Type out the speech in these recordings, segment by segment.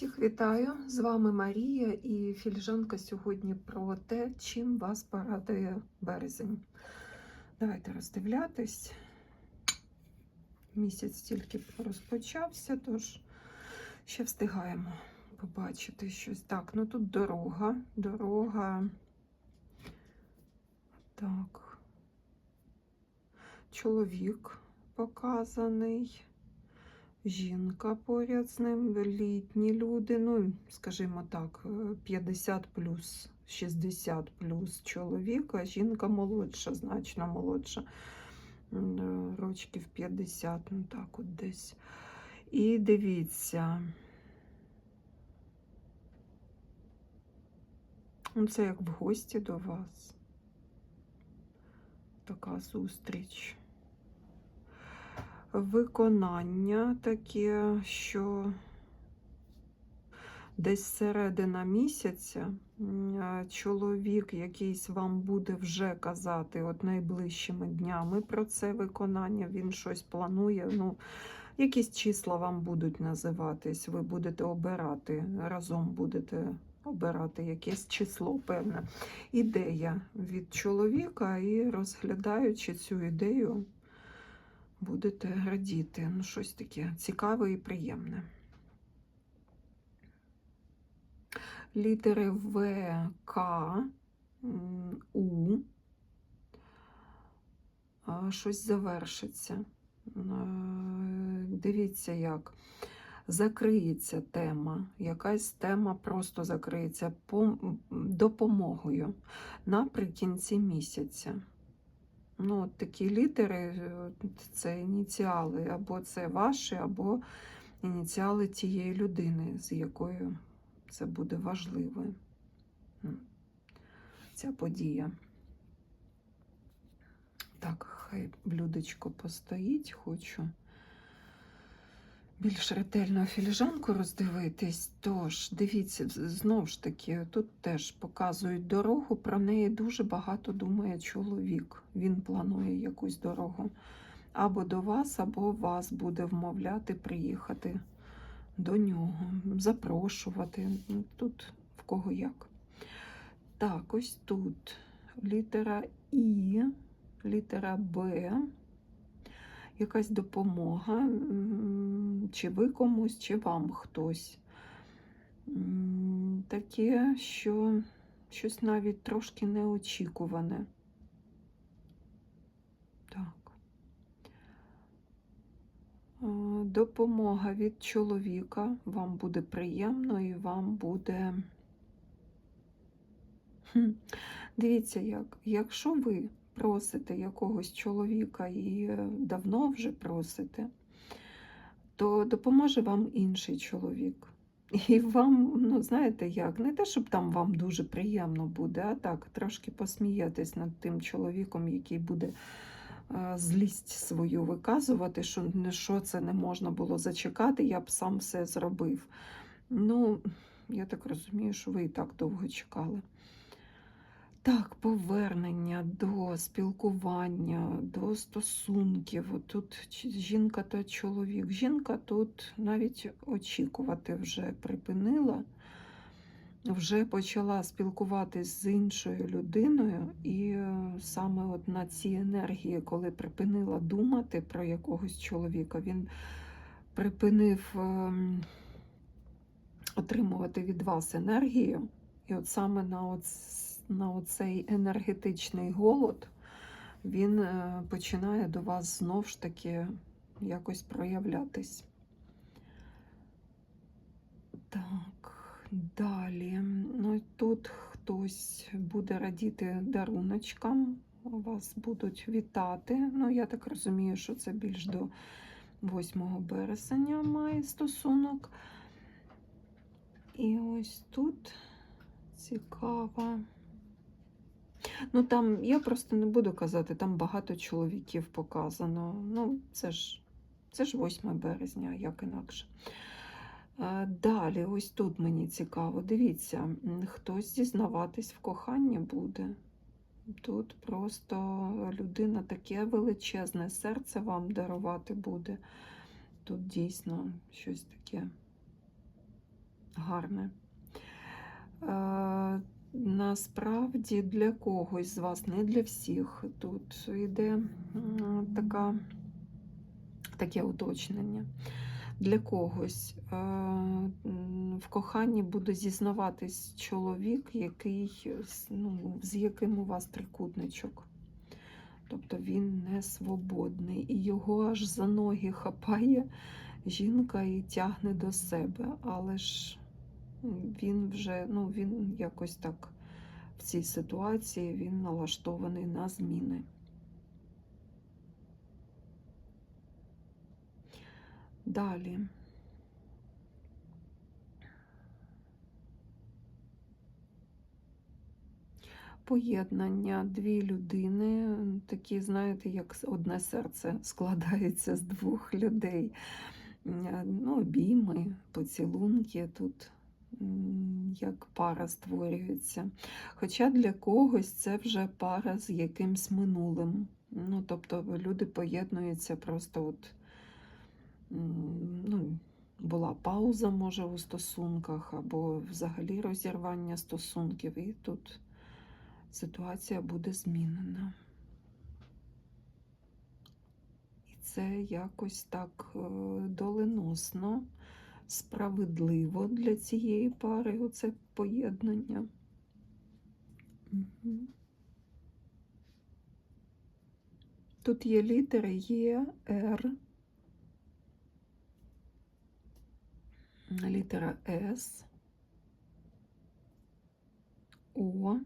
Всіх вітаю! З вами Марія і філіжанка сьогодні про те, чим вас порадує березень. Давайте роздивлятись. Місяць тільки розпочався, тож ще встигаємо побачити щось. Так, ну тут дорога, дорога. Так. Чоловік показаний жінка поряд з ним, літні люди, ну, скажімо так, е, 50 плюс, 60 плюс чоловік, а жінка молодша, значно молодша, е, рочків 50, ну так от десь. І дивіться. Ну, Це як в гості до вас. Така зустріч виконання таке, що десь середина місяця чоловік якийсь вам буде вже казати от найближчими днями про це виконання, він щось планує. ну, Якісь числа вам будуть називатись, ви будете обирати, разом будете обирати якесь число, певне. Ідея від чоловіка, і розглядаючи цю ідею, будете радіти. Ну, щось таке цікаве і приємне. Літери В, К, У. Щось завершиться. Дивіться, як закриється тема. Якась тема просто закриється допомогою наприкінці місяця. Ну, такі літери е, це ініціали, або це ваші, або ініціали тієї людини, з якою це буде важливо. Ця подія. Так, хай блюдечко постоїть, хочу більш ретельно філіжанку роздивитись. Тож, дивіться, знову ж таки, тут теж показують дорогу, про неї дуже багато думає чоловік. Він планує якусь дорогу. Або до вас, або вас буде вмовляти приїхати до нього, запрошувати. Ну, Тут в кого як. Так, ось тут літера І, літера Б якась допомога, чи ви комусь, чи вам хтось. Таке, що щось навіть трошки неочікуване. Так. Допомога від чоловіка. Вам буде приємно і вам буде. Дивіться, як. Якщо ви просите якогось чоловіка і е, давно вже просите, то допоможе вам інший чоловік. І вам, ну знаєте як, не те, щоб там вам дуже приємно буде, а так, трошки посміятись над тим чоловіком, який буде е, злість свою виказувати, що що це не можна було зачекати, я б сам все зробив. Ну, я так розумію, що ви і так довго чекали. Так, повернення до спілкування, до стосунків. От Тут жінка та чоловік. Жінка тут навіть очікувати вже припинила, вже почала спілкуватись з іншою людиною, і е, саме от на ці енергії, коли припинила думати про якогось чоловіка, він припинив ем, отримувати від вас енергію. І от саме на, оц, на оцей енергетичний голод він е, починає до вас знов ж таки якось проявлятись. Так, далі. Ну, тут хтось буде радіти даруночкам, вас будуть вітати. Ну, я так розумію, що це більш до 8 березня має стосунок. І ось тут цікаво. Ну там, я просто не буду казати, там багато чоловіків показано. Ну, це ж, це ж 8 березня, як інакше. Е, Далі, ось тут мені цікаво. Дивіться, хтось зізнаватись в коханні буде. Тут просто людина таке величезне серце вам дарувати буде. Тут дійсно щось таке гарне. Насправді для когось з вас, не для всіх. Тут йде така, таке уточнення. Для когось е, в коханні буде зізнаватись чоловік, який, ну, з яким у вас трикутничок. Тобто він не свободний, і його аж за ноги хапає жінка і тягне до себе. Але ж він вже, ну, він якось так в цій ситуації він налаштований на зміни. Далі. Поєднання дві людини, такі, знаєте, як одне серце складається з двох людей. Ну, обійми, поцілунки тут як пара створюється. Хоча для когось це вже пара з якимсь минулим. Ну, тобто люди поєднуються просто от, ну, була пауза, може, у стосунках, або взагалі розірвання стосунків, і тут ситуація буде змінена. І це якось так е, доленосно, справедливо для цієї пари, оце поєднання. Мгм. Тут є літери Є, Р, літера С, О.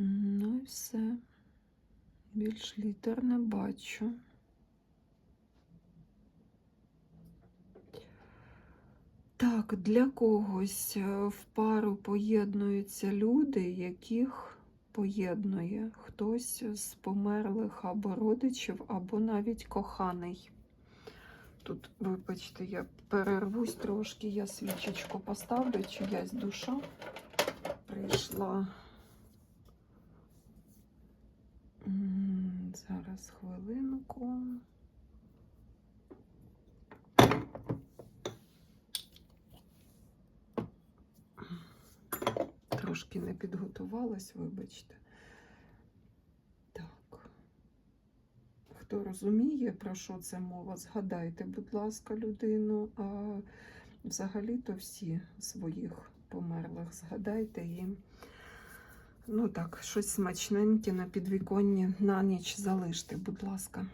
Ну все. Більш літер не бачу. Так, для когось е, в пару поєднуються люди, яких поєднує хтось з померлих або родичів, або навіть коханий. Тут, вибачте, я перервусь трошки, я свічечку поставлю, чиясь душа прийшла. Зараз хвилинку. Трошки не підготувалась, вибачте. Так. Хто розуміє, про що це мова, згадайте, будь ласка, людину. А взагалі-то всі своїх померлих згадайте їм. Ну так, щось смачненьке на підвіконні на ніч залиште, будь ласка.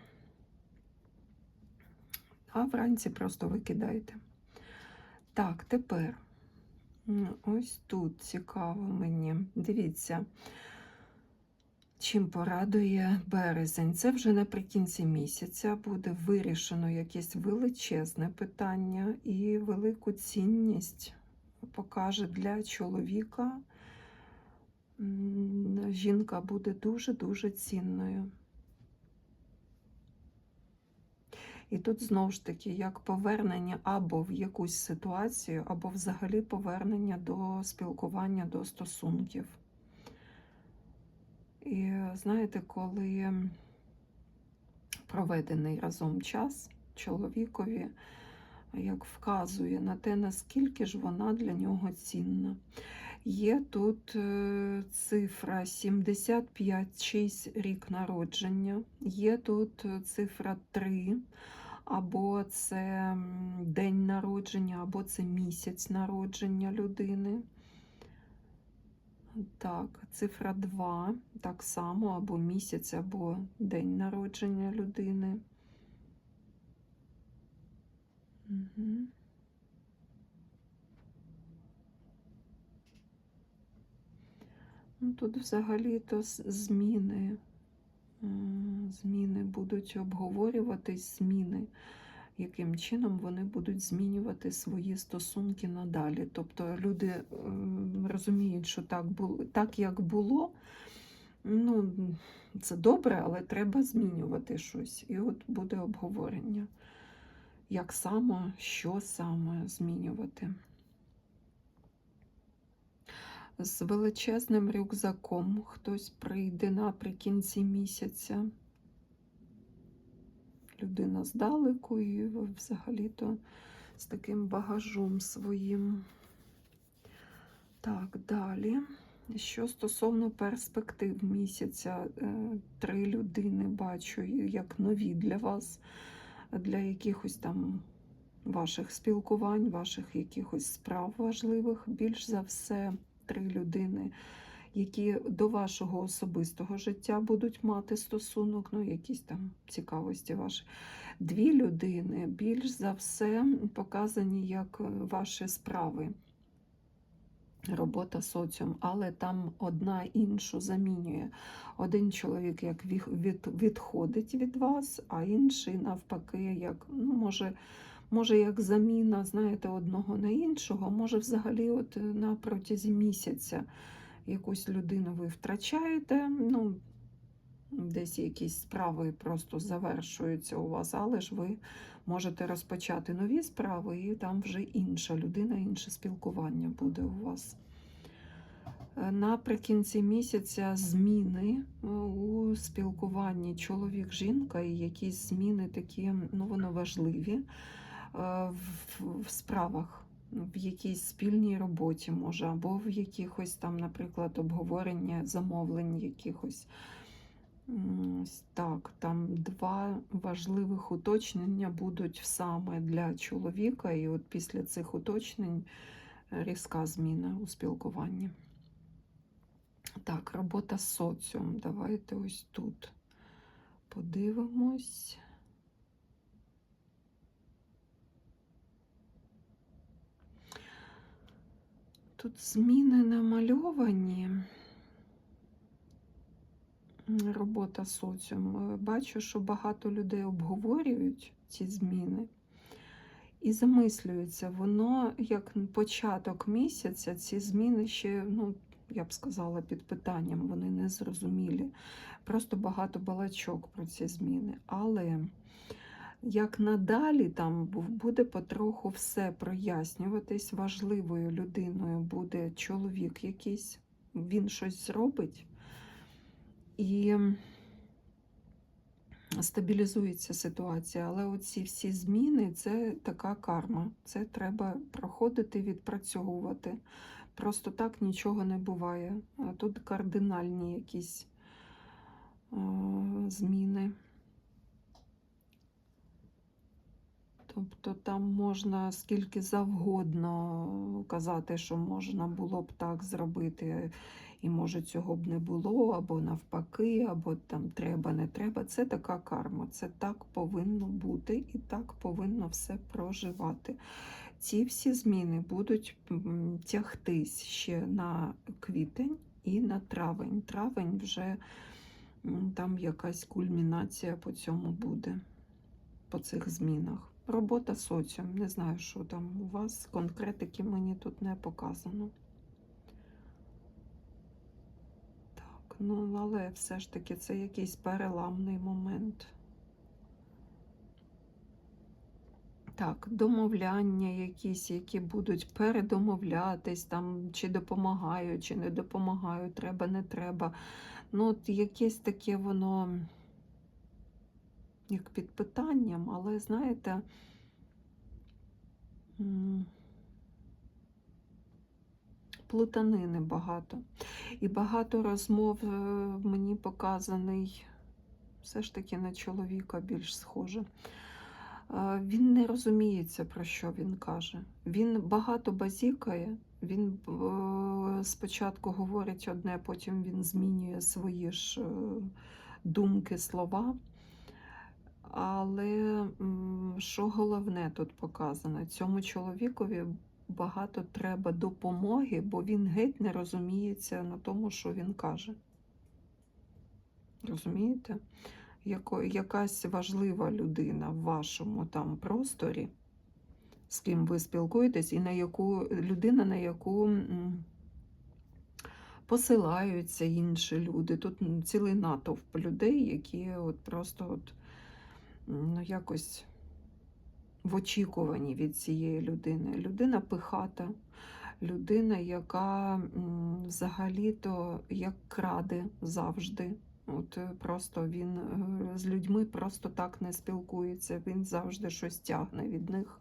А вранці просто викидайте. Так, тепер ось тут цікаво мені. Дивіться, чим порадує березень. Це вже наприкінці місяця буде вирішено якесь величезне питання і велику цінність покаже для чоловіка. Жінка буде дуже-дуже цінною. І тут знову ж таки, як повернення або в якусь ситуацію, або взагалі повернення до спілкування, до стосунків. І знаєте, коли проведений разом час чоловікові, як вказує на те, наскільки ж вона для нього цінна. Є тут е, цифра 75 чийсь рік народження, є тут е, цифра 3, або це день народження, або це місяць народження людини. Так, цифра 2, так само, або місяць, або день народження людини. Угу. Ну, тут взагалі-то зміни. Зміни будуть обговорюватись, зміни, яким чином вони будуть змінювати свої стосунки надалі. Тобто люди ем, розуміють, що так було, так як було, ну, це добре, але треба змінювати щось. І от буде обговорення, як саме, що саме змінювати. З величезним рюкзаком хтось прийде наприкінці місяця. Людина здалеку і взагалі-то з таким багажом своїм. Так, далі. Що стосовно перспектив місяця, е, три людини бачу як нові для вас, для якихось там ваших спілкувань, ваших якихось справ важливих. Більш за все, три людини, які до вашого особистого життя будуть мати стосунок, ну, якісь там цікавості ваші. Дві людини більш за все показані як е, ваші справи робота соціум, але там одна іншу замінює. Один чоловік як від, відходить від вас, а інший навпаки, як ну, може, може як заміна, знаєте, одного на іншого, може взагалі от на протязі місяця якусь людину ви втрачаєте. ну, Десь якісь справи просто завершуються у вас, але ж ви можете розпочати нові справи, і там вже інша людина, інше спілкування буде у вас. Е, наприкінці місяця зміни е, у спілкуванні чоловік-жінка і якісь зміни такі, ну воно важливі е, в, в справах. В якійсь спільній роботі може, або в якихось там, наприклад, обговорення замовлень якихось. Так, там два важливих уточнення будуть саме для чоловіка, і от після цих уточнень різка зміна у спілкуванні. Так, робота з соціум. Давайте ось тут подивимось. Тут зміни намальовані робота соціум. Е, бачу, що багато людей обговорюють ці зміни і замислюються. Воно як початок місяця, ці зміни ще, ну, я б сказала, під питанням, вони не зрозумілі. Просто багато балачок про ці зміни. Але як надалі там буде потроху все прояснюватись, важливою людиною буде чоловік якийсь, він щось зробить. І стабілізується ситуація, але оці всі зміни це така карма. Це треба проходити, відпрацьовувати. Просто так нічого не буває. Тут кардинальні якісь зміни. Тобто там можна скільки завгодно казати, що можна було б так зробити, і може цього б не було, або навпаки, або там треба, не треба. Це така карма, це так повинно бути і так повинно все проживати. Ці всі зміни будуть тягтись ще на квітень і на травень. Травень вже там якась кульмінація по цьому буде, по цих змінах. Робота соціум. Не знаю, що там у вас. Конкретики мені тут не показано. Так, ну, але все ж таки це якийсь переламний момент. Так, домовляння якісь, які будуть передомовлятись, там, чи допомагаю, чи не допомагаю, треба, не треба. Ну, от якесь таке воно як під питанням, але, знаєте, плутанини багато. І багато розмов е, мені показаний все ж таки на чоловіка більш схоже. Е, він не розуміється, про що він каже. Він багато базікає, він е, спочатку говорить одне, потім він змінює свої ж думки, слова. Але що головне тут показано? Цьому чоловікові багато треба допомоги, бо він геть не розуміється на тому, що він каже. Розумієте? Якась важлива людина в вашому там просторі, з ким ви спілкуєтесь, і на яку людина, на яку посилаються інші люди. Тут цілий натовп людей, які от просто от ну, якось в очікуванні від цієї людини. Людина пихата, людина, яка взагалі-то як краде завжди. От е, просто він е, з людьми просто так не спілкується, він завжди щось тягне від них.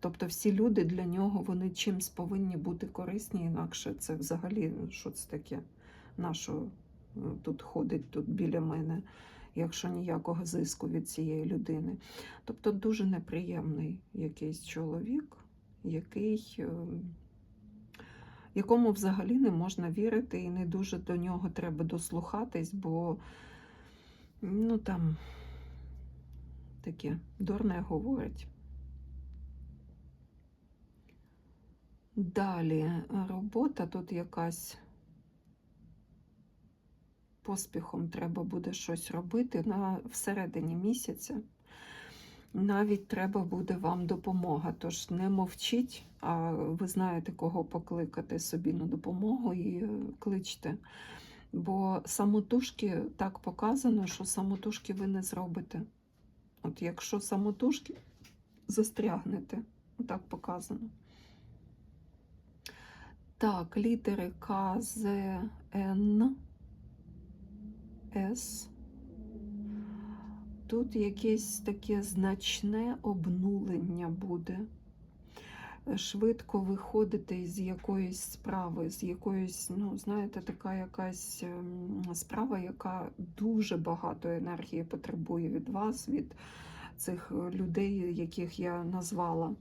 Тобто всі люди для нього вони чимсь повинні бути корисні, інакше це взагалі ну, що це таке? Нащо е, тут ходить тут біля мене, якщо ніякого зиску від цієї людини. Тобто дуже неприємний якийсь чоловік, який, е, якому взагалі не можна вірити і не дуже до нього треба дослухатись, бо ну там таке дурне говорить. Далі е, робота тут якась поспіхом треба буде щось робити на всередині місяця. Навіть треба буде вам допомога. Тож не мовчіть, а ви знаєте, кого покликати собі на допомогу і е, кличте. Бо самотужки так показано, що самотужки ви не зробите. От якщо самотужки застрягнете, так показано. Так, літери К, З, Н, С. Тут якесь таке значне обнулення буде. Швидко виходити з якоїсь справи, з якоїсь, ну, знаєте, така якась ем, справа, яка дуже багато енергії потребує від вас, від цих людей, яких я назвала.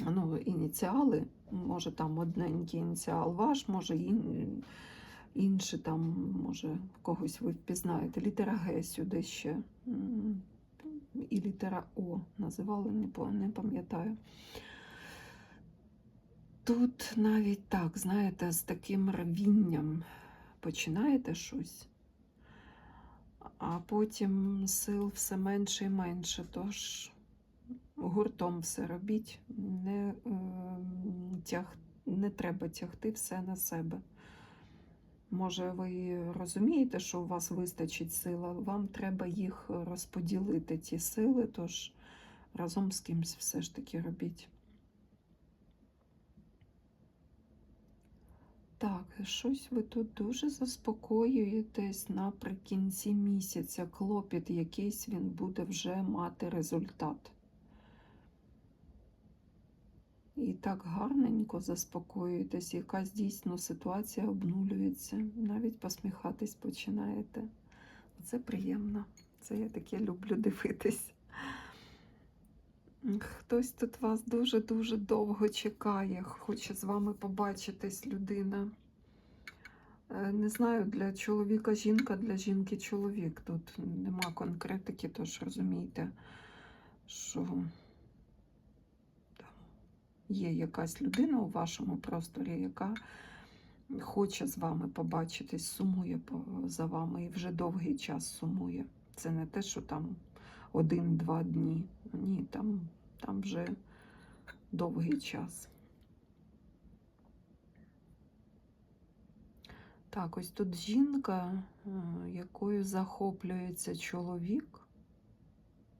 Ну, ініціали, може там одненький ініціал ваш, може ін, інший там, може, когось ви впізнаєте. Літера Г сюди ще. І літера О називали, не пам'ятаю. Тут навіть так, знаєте, з таким рвінням починаєте щось, а потім сил все менше і менше. Тож гуртом все робіть, не, ем, тяг, не треба тягти все на себе. Може, ви розумієте, що у вас вистачить сил, вам треба їх розподілити, ті сили, тож разом з кимось все ж таки робіть. Так, щось ви тут дуже заспокоюєтесь наприкінці місяця. Клопіт якийсь він буде вже мати результат. І так гарненько заспокоюєтесь, якась дійсно ситуація обнулюється, навіть посміхатись починаєте. Це приємно. Це я таке люблю дивитись. Хтось тут вас дуже-дуже довго чекає, хоче з вами побачитись людина. Е, Не знаю, для чоловіка жінка, для жінки чоловік. Тут нема конкретики, тож розумійте, що є якась людина у вашому просторі, яка хоче з вами побачитись, сумує за вами і вже довгий час сумує. Це не те, що там один-два дні. Ні, там, там вже довгий час. Так, ось тут жінка, е, якою захоплюється чоловік.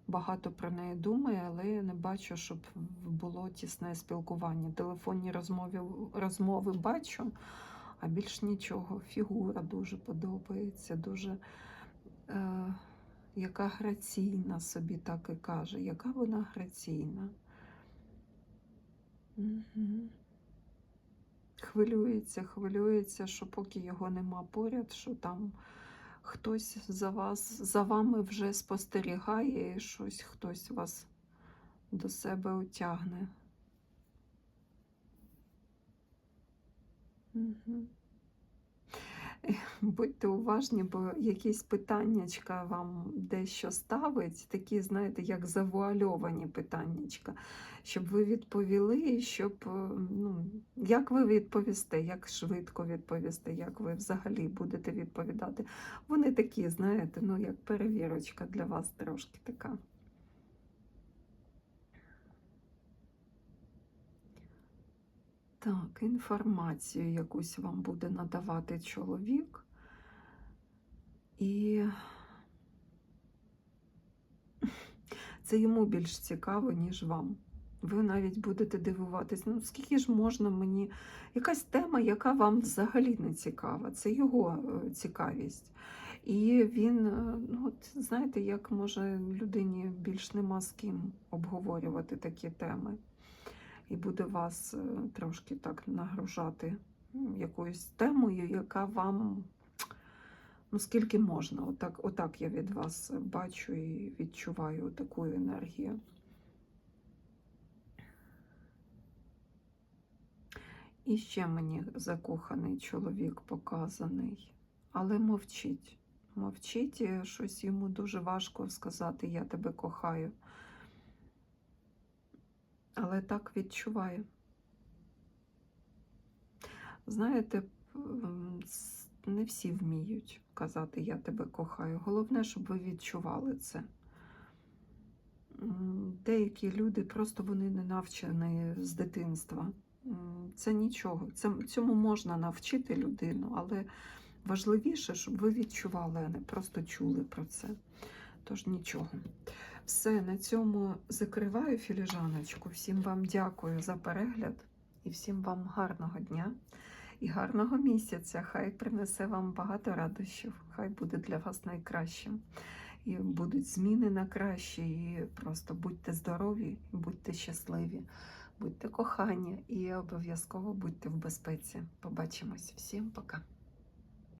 Багато про неї думає, але я не бачу, щоб було тісне спілкування. Телефонні розмови, розмови бачу, а більш нічого. Фігура дуже подобається, дуже е, яка граційна собі так і каже. Яка вона граційна. Угу. Хвилюється, хвилюється, що поки його нема поряд, що там хтось за вас, за вами вже спостерігає і щось хтось вас до себе утягне. Угу. Будьте уважні, бо якісь питаннячка вам дещо ставить, такі, знаєте, як завуальовані питаннячка, щоб ви відповіли, щоб, е, ну, як ви відповісте, як швидко відповісте, як ви взагалі будете відповідати. Вони такі, знаєте, ну, як перевірочка для вас трошки така. Так, інформацію якусь вам буде надавати чоловік. І це йому більш цікаво, ніж вам. Ви навіть будете дивуватись, ну скільки ж можна мені. Якась тема, яка вам взагалі не цікава, це його е, цікавість. І він, е, ну от знаєте, як може людині більш нема з ким обговорювати такі теми. І буде вас е, трошки так нагружати якоюсь темою, яка вам ну скільки можна. Отак, отак я від вас бачу і відчуваю таку енергію. І ще мені закоханий чоловік показаний, але мовчить. Мовчить, і щось йому дуже важко сказати Я тебе кохаю. Але так відчуваю. Знаєте, не всі вміють казати Я тебе кохаю. Головне, щоб ви відчували це. Деякі люди просто вони не навчені з дитинства. Це нічого. Це, цьому можна навчити людину, але важливіше, щоб ви відчували, а не просто чули про це. Тож нічого. Все, на цьому закриваю філіжаночку. Всім вам дякую за перегляд і всім вам гарного дня і гарного місяця. Хай принесе вам багато радощів, хай буде для вас найкращим. І будуть зміни на краще, і просто будьте здорові, будьте щасливі, будьте кохані і обов'язково будьте в безпеці. Побачимось. Всім пока.